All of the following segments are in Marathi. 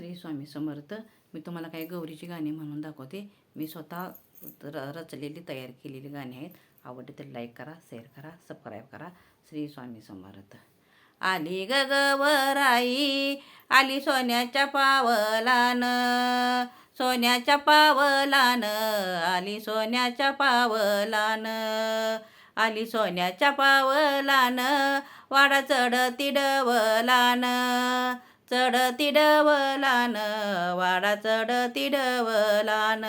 श्री स्वामी समर्थ. मी तुम्हाला काही गौरीची गाणी म्हणून दाखवते. मी स्वतः र रचलेली तयार केलेली गाणी आहेत. आवडते तर लाईक करा शेअर करा सबस्क्राईब करा. श्री स्वामी समर्थ. आली गगवराई आली सोन्याच्या पावलान. सोन्याच्या पावलान आली सोन्याच्या पावलान. आली सोन्याच्या पावलान वाडा चढ तिडवलान चढ तिडवलान वाडा चढ तिडवलान.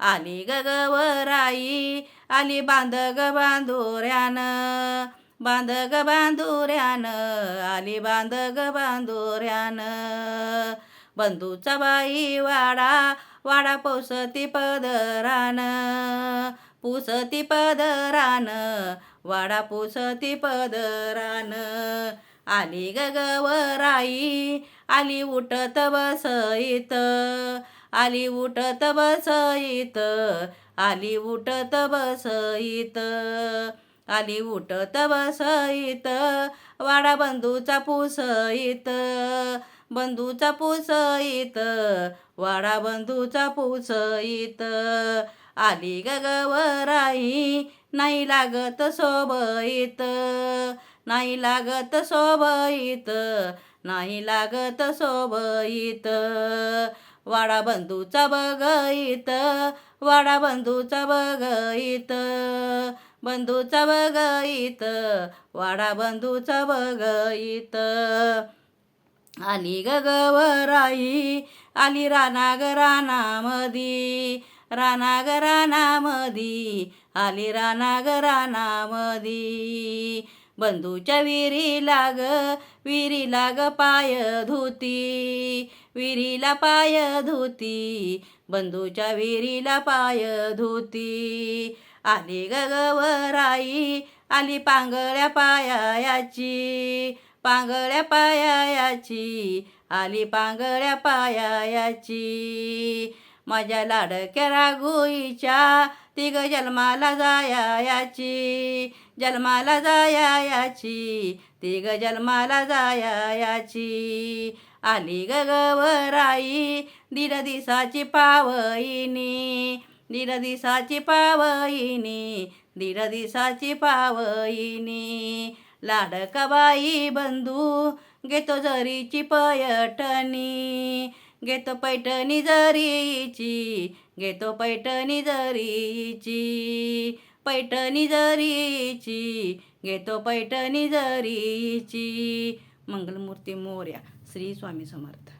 आली गगवराई आली बांध ग बांधुऱ्यान. बांध ग बांधुऱ्यान आली बांध ग बांधुऱ्यान. बंधूचा बाई वाडा वाडा पोसती पदरान. पुसती पदरान वाडा पुसती पदरान. आली गगवराई आली उठत बसईत आली उठत बसईत आली उठत बसईत आली उठत बसईत वाडा बंधूचा पुसईत बंधूचा पुसईत वाडा बंधूचा पुसईत आली गगवराई नाही लागत सोबईत नाही लागत सोबईत नाही लागत सोबईत. वाडा बंधूचा बघईत वाडा बंधूचा बघईत. बंधूचा बघईत वाडा बंधूचा बघईत. आली गगवराई आली रानाग रानामधी रानाग रानामधी आली रानाग बंधूच्या विरी लाग विहिरीला लाग पाय धुती विहिरीला पाय धुती बंधूच्या विहिरीला पाय धुती. आली गगवराई आली पांगळ्या पायाची पांगळ्या पायाची आली पांगळ्या पायाची. माझ्या लाडक्या राघोईच्या तिघ जन्माला जायाची जन्माला जायाची तिघ जन्माला जायाची. आली गगवराई दीड दिसाची पावईनी दीड दिसाची पावईनी दीड दिसाची पावईनी लाडकाबाई बंधू घेतो जरीची पैठणी घेतो पैठणी जरीची घेतो पैठणी जरीची. पैठणी जरीची घेतो पैठणी जरीची. मंगलमूर्ती मोर्या श्री स्वामी समर्थ.